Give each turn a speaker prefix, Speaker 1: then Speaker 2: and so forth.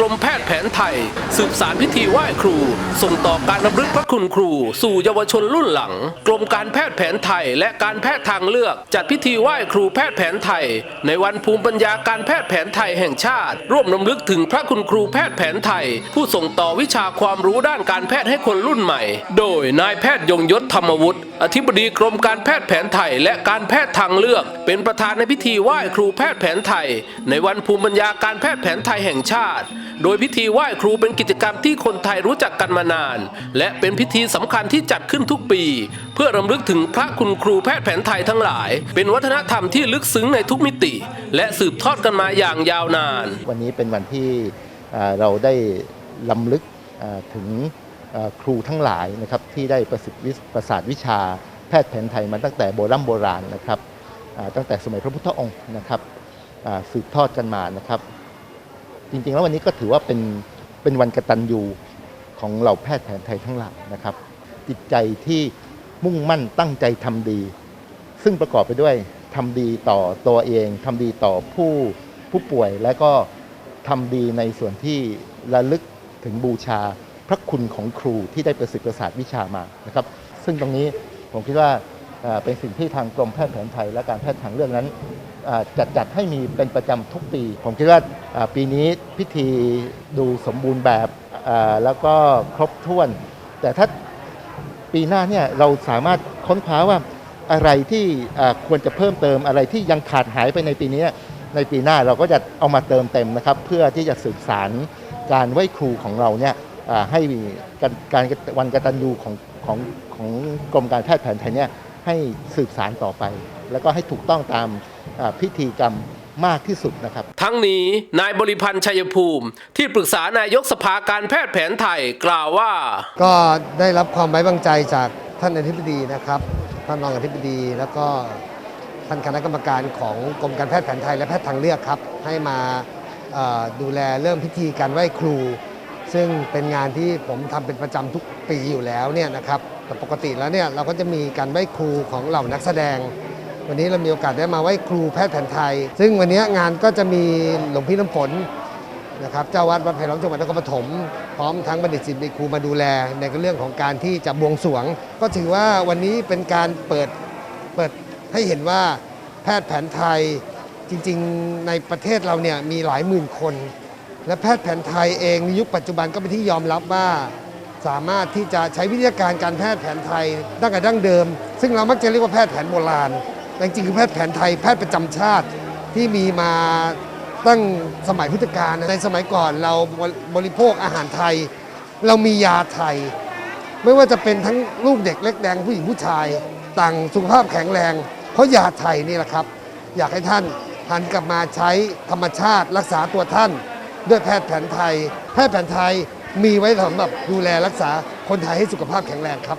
Speaker 1: กรมแพทย์แผนไทย สืบสารพิธีไหว้ครู ส่งต่อการรำลึกพระคุณครู สู่เยาวชนรุ่นหลัง กรมการแพทย์แผนไทย และการแพทย์ทางเลือก จัดพิธีไหว้ครูแพทย์แผนไทย ในวันภูมิปัญญาการแพทย์แผนไทยแห่งชาติ ร่วมรำลึกถึงพระคุณครูแพทย์แผนไทย ผู้ส่งต่อวิชาความรู้ด้านการแพทย์ให้คนรุ่นใหม่ โดยนายแพทย์ยงยศธรรมวุฒิอธิบดีกรมการแพทย์แผนไทย และการแพทย์ทางเลือก เป็นประธานในพิธีไหว้ครูแพทย์แผนไทย ในวันภูมิปัญญาการแพทย์แผนไทยแห่งชาติ โดยพิธีไหว้ครูเป็นกิจกรรมที่คนไทยรู้จักกันมานาน และเป็นพิธีสำคัญที่จัดขึ้นทุกปี เพื่อรำลึกถึงพระคุณครูแพทย์แผนไทยทั้งหลาย เป็นวัฒนธรรมที่ลึกซึ้งในทุกมิติ และสืบทอดกันมาอย่างยาวนาน
Speaker 2: วันนี้เป็นวันที่เราได้ลำลึกถึงครูทั้งหลายนะครับที่ได้ประสิทธิ์วิประสาทวิชาแพทย์แผนไทยมาตั้งแต่โบราณโบราณนะครับตั้งแต่สมัยพระพุทธองค์นะครับสืบทอดกันมานะครับ จริงๆ แล้ววันนี้ก็ถือว่าเป็นเป็นวันกตัญญูของเหล่าแพทย์แผนไทยทั้งหลายนะครับ จิตใจที่มุ่งมั่นตั้งใจทำดี ซึ่งประกอบไปด้วยทำดีต่อตัวเองทำดีต่อผู้ผู้ป่วยและก็ทำดีในส่วนที่ระลึกถึงบูชาพระคุณของครูที่ได้ประสิทธิ์ประสาทวิชามานะครับ ซึ่งตรงนี้ผมคิดว่าเป็นสิ่งที่ทางกรมแพทย์แผนไทยและการแพทย์ทางเลือกนั้น จัดจัดให้มีเป็นประจำทุกปี ผมคิดว่าปีนี้พิธีดูสมบูรณ์แบบแล้วก็ครบถ้วน แต่ถ้าปีหน้าเนี่ยเราสามารถค้นคว้าว่าอะไรที่ควรจะเพิ่มเติมอะไรที่ยังขาดหายไปในปีนี้ ในปีหน้าเราก็จะเอามาเติมเต็มนะครับ เพื่อที่จะสืบสารการไหว้ครูของเราเนี่ยให้มีการการวันกตัญญูของของของกรมการแพทย์แผนไทยเนี่ย ให้สืบสารต่อไป แล้วก็ให้ถูกต้องตามอ่าพิธีกรรมมากที่สุดนะครับ
Speaker 1: ทั้งนี้นายบริพันธ์ชัยภูมิ ที่ปรึกษานายกสภาการแพทย์แผนไทยกล่าวว่า
Speaker 3: ก็ได้รับความไว้วางใจจากท่านอธิบดีนะครับท่านรองอธิบดีแล้วก็ท่านคณะกรรมการของกรมการแพทย์แผนไทยและแพทย์ทางเลือกครับ ให้มาเอ่อดูแลเรื่องพิธีการไหว้ครู ซึ่งเป็นงานที่ผมทำเป็นประจำทุกปีอยู่แล้วเนี่ยนะครับแต่ปกติแล้วเนี่ยเราก็จะมีการไหว้ครูของเหล่านักแสดง วันนี้เรามีโอกาสได้มาไหว้ครูแพทย์แผนไทย ซึ่งวันนี้งานก็จะมีหลวงพี่น้ำฝนนะครับเจ้าวัดวัดไผ่ล้อมจังหวัดนครปฐมพร้อมทั้งบัณฑิตศิลปิครูมาดูแลในเรื่องของการที่จะบวงสรวง ก็ถือว่าวันนี้เป็นการเปิดเปิดให้เห็นว่าแพทย์แผนไทยจริง ๆ ในประเทศเราเนี่ยมีหลายหมื่นคน และแพทย์แผนไทยเองในยุคปัจจุบันก็เป็นที่ยอมรับว่า สามารถที่จะใช้วิทยาการการแพทย์แผนไทยตั้งแต่ดั้งเดิม ซึ่งเรามักจะเรียกว่าแพทย์แผนโบราณแต่จริงคือแพทย์แผนไทยแพทย์ประจำชาติที่มีมาตั้งสมัยพุทธกาลในสมัยก่อนเราบริโภคอาหารไทย เรามียาไทย ไม่ว่าจะเป็นทั้งลูกเด็กเล็กแดงผู้หญิงผู้ชาย ต่างสุขภาพแข็งแรง เพราะยาไทยนี่แหละครับ อยากให้ท่านหันกลับมาใช้ธรรมชาติรักษาตัวท่าน ด้วยแพทย์แผนไทย แพทย์แผนไทยมีไว้สำหรับดูแลรักษาคนไทยให้สุขภาพแข็งแรงครับ